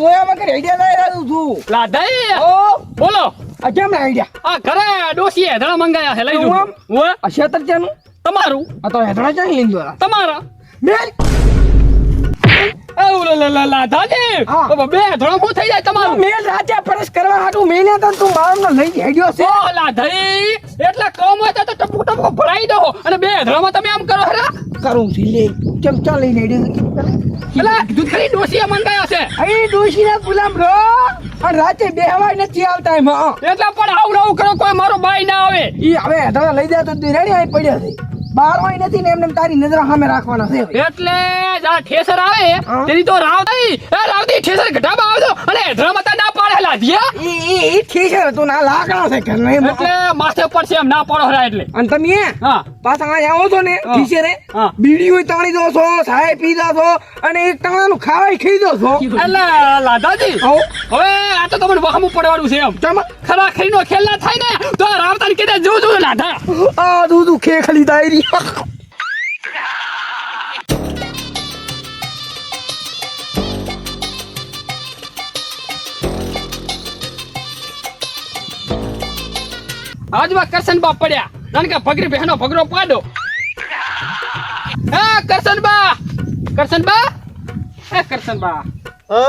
જોયા વગર આઈડિયા લઈ રહ્યો છું લાધાઈ ઓ! બોલો! આ કેમ આઈડિયા આ ઘરે ડોસીએ હેધણા મંગાયા છે લઈ આ શેતર તમારું. આ તો ક્યાં તમારા. મેલ! હા. થઈ જાય તમારું. મેલ રાતે પરસ કરવા હાટું મેને ને તું મારો લઈ હેડ્યો છે. ઓ લાધાઈ. એટલા કમ હોય તો ટપુ ટપુ ભરાઈ દો. અને બે હેધણામાં તમે આમ કરો હરા કરું છું લે. ચમચા લઈને એટલે કીધું ખરી ડોસીએ મંગાયા છે અહીં ડોશીના ગુલામ રો અને રાતે બેહવાય નથી આવતા એમાં. એટલે પણ આવું આવું કરો કોઈ મારો બાઈ ના આવે. ઈ હવે હેઠળ લઈ જાય તો તું રેડી આવી પડ્યા છે. બાર હોય નથી ને એમને તારી નજર સામે રાખવાના છે. એટલે જા ઠેસર આવે. તેની તો રાવતી એ રાવતી ઠેસર ઘટામાં આવજો અને હેધણામાં તો ના પાડે લાધિયા ઈ ઈ ઠીક છે તું ના લાકડા છે કે નહીં એટલે માથે પડશે એમ ના પડો હરા એટલે. અને તમે હા. પાછા આ આવો છો ને હા. રે? બીડી હોય તાણી દો છો ચાય પી દો છો અને એક ટાણાનું ખાવાય ખાઈ દો છો. એટલે લાદાજી હવે આ તો તમને વહામું પડવાનું છે એમ. ચમ ખરા ખરીનો ખેલ ના થાય ને તો રાવતાન કીધે જો જો લાધા. આ ખે ખેખલી દાયરી આજમાં કરશન બાપ પડ્યા. નાનકા કે ભગરી બહેનો ભગરો પાડો. હા કરશન બા. કરશન બા? એ કરશન બા. ઓ.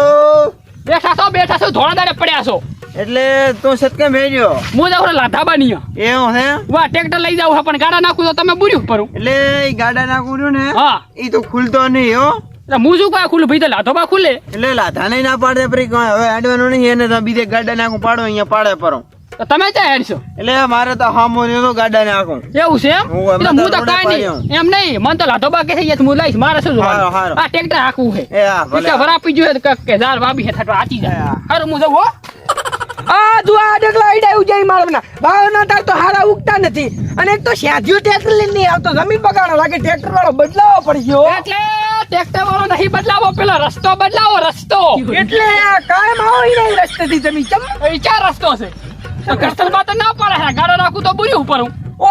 બેઠા છો બેઠા છો ધોળા દાડે પડ્યા છો. એટલે તું સતકે ભેજ્યો હું જાઉં લાધા બાની એવું હે? વાહ ટ્રેક્ટર લઈ જાવ પણ ગાડા નાખું તો તમે બુર્યું પરું એટલે ગાડા નાખું છું ને હા. ઈ તો ખુલતો નહીં હો. હું શું કહું ખુલ્લું ભાઈ તો લાધો બા ખુલે. એટલે લાધા નહીં ના પાડે પરી હવે હાડવાનું નહીં એને તો બીજે ગાડા નાખું પાડો અહીંયા પાડે પરો. તમે ક્યાં હેડશો? એટલે મારે તો હાર્મોનિયમ તો ગાડા નાખું. એવું છે એમ? એટલે હું તો કાઈ નહીં. એમ નહીં. મન તો લાઠો બાકી થઈ જાય હું લઈશ. મારે શું હારો, આ ટ્રેક્ટર હાકવું છે. એ હા ભલે. કે વરાપી જોઈએ તો કે ઝાડ વાબી છે થટવા આચી જાય. હારું હું જવું હો. આ જો આ ડગલા આઈડા ઉજાઈ મારવાના ભાવના તાર તો હારા ઉગતા નથી. અને એક તો શાધ્યો ટ્રેક્ટર લઈને નહીં આવતો. જમીન બગાડો. લાગે ટ્રેક્ટર વાળો બદલાવો પડી ગયો એટલે ટ્રેક્ટર વાળો નહીં બદલાવો. પેલો રસ્તો બદલાવો રસ્તો. એટલે આ કાયમ આવો નહીં રસ્તેથી જમીન. ચમ. એ ક્યાં રસ્તો છે? કસ્ટમર તો ના પડે હે ગાડો રાખું તો બુરી ઉપર હું. ઓ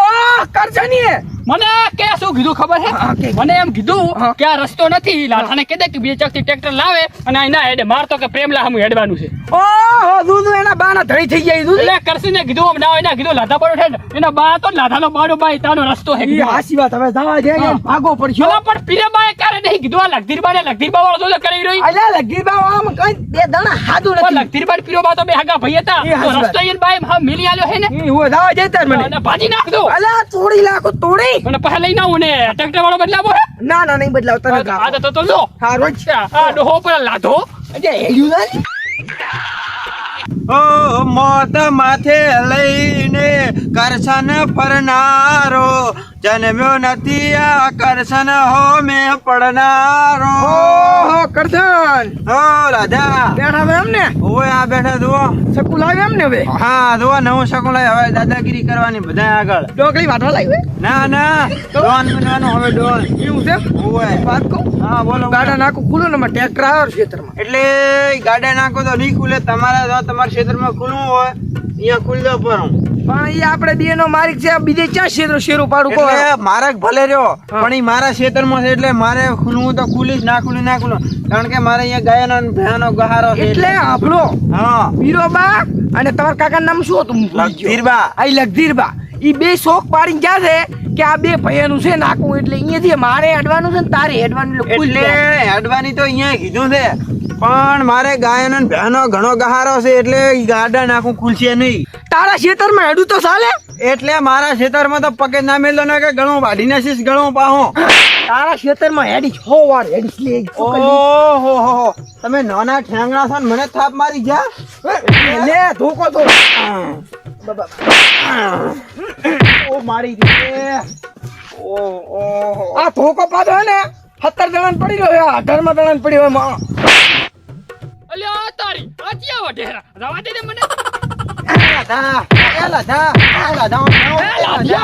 કરશે ની મને કે શું કીધું ખબર હે? મને એમ કીધું હા. કે આ રસ્તો નથી. લાલાને કહી દે કે બે ચકથી ટ્રેક્ટર લાવે અને અહીં હેડે મારતો કે પ્રેમલા હમ હેડવાનું છે. ઓ હો દૂધ એના બાના ધડી થઈ જાય દૂધ? એટલે કરસીને કીધું આમ ના હોય કીધું લાધા પડો છે એના બા તો લાધાનો બાડો બાઈ તાનો રસ્તો હે ઈ. હાસી વાત હવે જવા દે ભાગો પડશો. ભલા પણ પીરે બાએ ક્યારે નહીં કીધું? આ લગધીર બાને લગધીર બા વાળો તો કરી રહી અલ્યા લગધીર બાવ આમ કઈ બે દાણા હાદું નથી. લગધીર બાને પીરો બા તો બે હાગા ભાઈ હતા. તો રસ્તો ઈન બાએ હા મિલી આલ્યો હે ને? ઈ હોય જવા દે તાર મને. ભાજી નાખ દો. અલ્યા તોડી લાખો તોડી. અને પાસે લઈને આવું ને. ટ્રેક્ટર વાળો બદલાવો હે? ના ના નહીં બદલાવ. તને આ તો તો લો હા રોજ આ ડોહો પર લાધો. અજે હેડ્યું ના ઓ મોત માથે લઈને કરશન ફરનારો. જન્મ્યો નથી આ કરશન હો મે પડનારો ઓહો કરશન હો રાધા બેઠા હવે એમને? ઓય આ બેઠા જુઓ સકુલ આવે એમને હવે? હા જુઓ નવું શકું આવે હવે દાદાગીરી કરવાની બધા આગળ ડોકળી વાટવા લાવી ના ના ડોન બનવાનો હવે ડોન એવું છે? ઓય વાત કહું? હા બોલો ગાડા નાખું, ખુલ્લું ને ટ્રેક્ટર આવ્યો ક્ષેત્રમાં. એટલે ગાડા નાખો તો નહીં ખુલે, તમારા તમારા ક્ષેત્રમાં ખુલ્લું હોય. અહીંયા ખુલ્લો પરું. પણ એ આપણે બે નો માલિક છે બીજે ક્યાં ક્ષેત્ર શેરું પાડું કહો? એટલે મારે ભલે રહ્યો પણ એ મારા ક્ષેત્રમાં છે એટલે મારે ખુલવું તો ખુલીશ ના ખુલી ના. ખુલું કારણ કે મારે અહીંયા ગાયનો ને ભેંનો ગહારો છે એટલે આપણો હા. વીરોબા અને તમારા કાકા નામ શું હતું? ગયો. લગધીરબા. આ ઈ લગધીરબા. ઈ બે શોખ પાડીને ગયા છે કે આ બે ભાઈઓનું છે નાખવું એટલે અહીંયાથી મારે અડવાનું છે ને તારે હેડવાનું એટલે ખુલ હેડવાની તો અહીંયા કીધું છે પણ મારે ગાયન ભેનો ઘણો ગહારો છે એટલે ઈ ગાડા નાખું ખુલશે નહીં. તારા ખેતરમાં હેડું તો ચાલે. એટલે મારા ખેતરમાં તો પગે ના મેલો ને કે ગણો વાઢી નાખીશ ગણો પાહો. તારા ખેતરમાં હેડી હો વાર હેડી લે ઓહો હો હો. તમે નાના ઠેંગણા છો ને મને થાપ મારી જા લે ધોકો તો ઓ મારી દીધે ઓ ઓહો આ ધોકો પાછો ને સત્તર જણા પડી રહ્યો અઢારમાં જણા પડી હોયમાં અલ્યા તારી આ વઢેરા. રવા દે મને.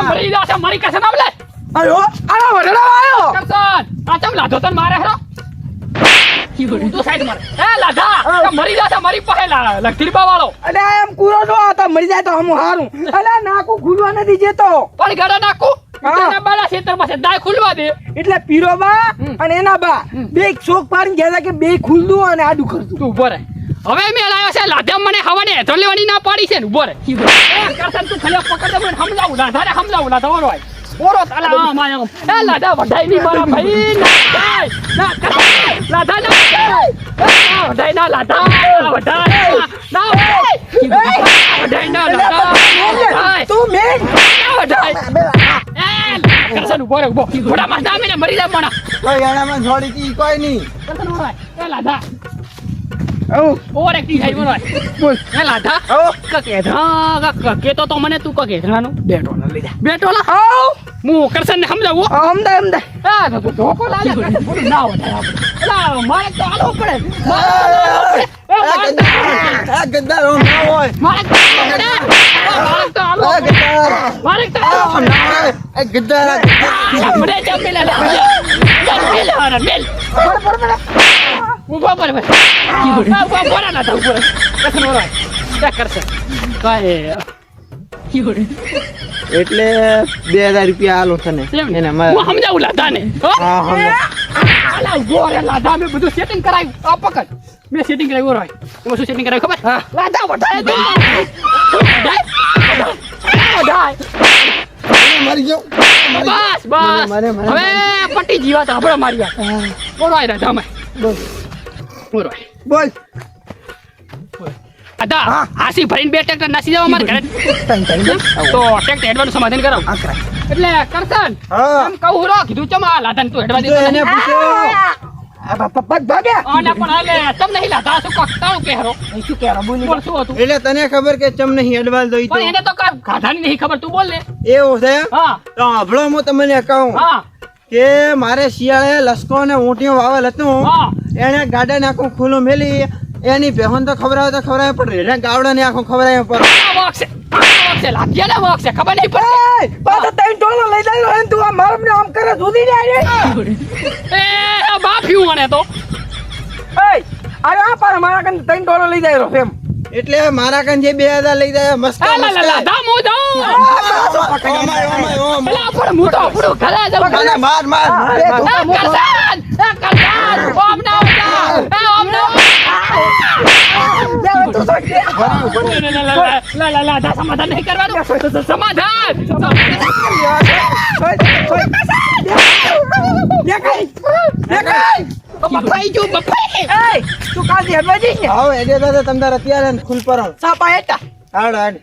મરી મારી કસે નામ આયો આનો વડડા આવ્યો કરસન આ ચમ લાધો તન મારે હરો તું સાઈડ માર. એ લાધા મરી જા મારી પાસે લા- વાળો અલે એમ કૂરો તો મરી જાય તો હું હારું. અલે નાકું ખુલવા નથી જતો પણ ગાડા ખેતરમાં દાય ખુલવા દે. એટલે પીરો બા અને એના બા. બે શોક પાડીને ગયા કે બે ખુલ્લું અને આડું કરતું. તું ઊભો રહે. હવે મેં લાવ્યો છે લાધમ મને હવાને હેઠળ લેવાની ના પાડી છે ને ઊભો રે એ, કરશન તું ખાલી પકડ મને સમજાવું લાધાને સમજાવું લાધા ઓરો ઓરો તાલા આ માયા એ લાધા વઢાઈ ની મારા ભાઈ ના લાધા ના વઢાઈ ના લાધા વઢાઈ ના વઢાઈ ના લાધા તું મેં વઢાઈ કરસન ઊભો રે ઊભો. મોટા માથા આવીને મરી જાય મોણા કોઈ ગાડામાં જોડી કી કોઈ નહીં. કરસન ઓરો હોય. એ લાધા એક્ટિંગ બોલ. લાધા? ક- તો મને તું કકે કેધરાનું બે ડોલર લઈ જા. બેટોલા? આવ. હું કરશન ને સમજાવું તો ધોકો લાગે. કરશન ના મારે તો આલો પડે. ના હોય. તો તો ના હોય. મને લે. પર ના. કરશે એટલે બે હજાર રૂપિયા આલો તને. ને? એને હું સમજાવું લાધાને લાધા મેં બધું સેટિંગ કરાવ્યું આ પકડ. મેં સેટિંગ કરાવ્યું રોય એમાં શું સેટિંગ કરાવ્યું ખબર? વઢાય. વઢાય. મરી બસ બસ. હવે પટી જીવા તો આપણે મારી વાત. બોલો આય રાધા અમે બોલો આય. બોલ. અદા આસી ભરીને બે ટ્રેક્ટર નાસી જાવ અમારે ઘરે. તો ટ્રેક્ટર હેડવાનું સમાધાન કરાવ. એટલે કરસન એમ કહું રો કીધું ચમ આ લાધન તું હેડવા દીધો એને પૂછ્યો. આ બાપા પગ ભાગ્યા? અને પણ હાલે તમ નહીં લાદા શું કોક તાળું કહેરો શું કહેવા બોલી બોલ શું હતું? એટલે તને ખબર કે ચમ નહીં એડવાન્સ દઈ તો? પણ એને તો કાંઈ ગાધાની નહીં ખબર તું બોલ ને. એવું છે? હા. તો હું તમને કહું. હા. કે મારે શિયાળે લસકો ને ઊંટિયો વાવેલ હતું. એને ગાર્ડન આખું ખુલ્લું મેલી. એની બેહન તો ખવડાવે તો ખવડાવે પણ રેડા ગાવડા ને આખું ખબર આવે પણ લાગ્યા ને છે ખબર નહીં પડે. પાછો તૈન ટોલો લઈ જાય તું આ મારું આમ કરે સુધી જાય એ બાફ્યું મને તો. એ અરે આ પર મારા કન તૈન ટોલો લઈ જાય એમ. એટલે મારા કાન જે બે હજાર લઈ જાય મસ્ત આ લા લા લા મસ્ત ધામ હું જાઉં ઓમાય, ઓમાય, ઓમ. એલા પણ હું તો આપણું ઘરે જાઉં મને માર માર હા, માર. એ આ કરસાન આ કરસાન ઓમ ના ઉજા આ ઓમ ના લા લા લા લા લા સમાધાન નહીં કરવાનું સમાધાન બફાઈ જો બફાઈ એ તું કા ધ્યાનમાં જઈશ ને? આવ એડે દાદા તમ તાર અત્યારે ખુલ પર સાપા હેટા હાડ.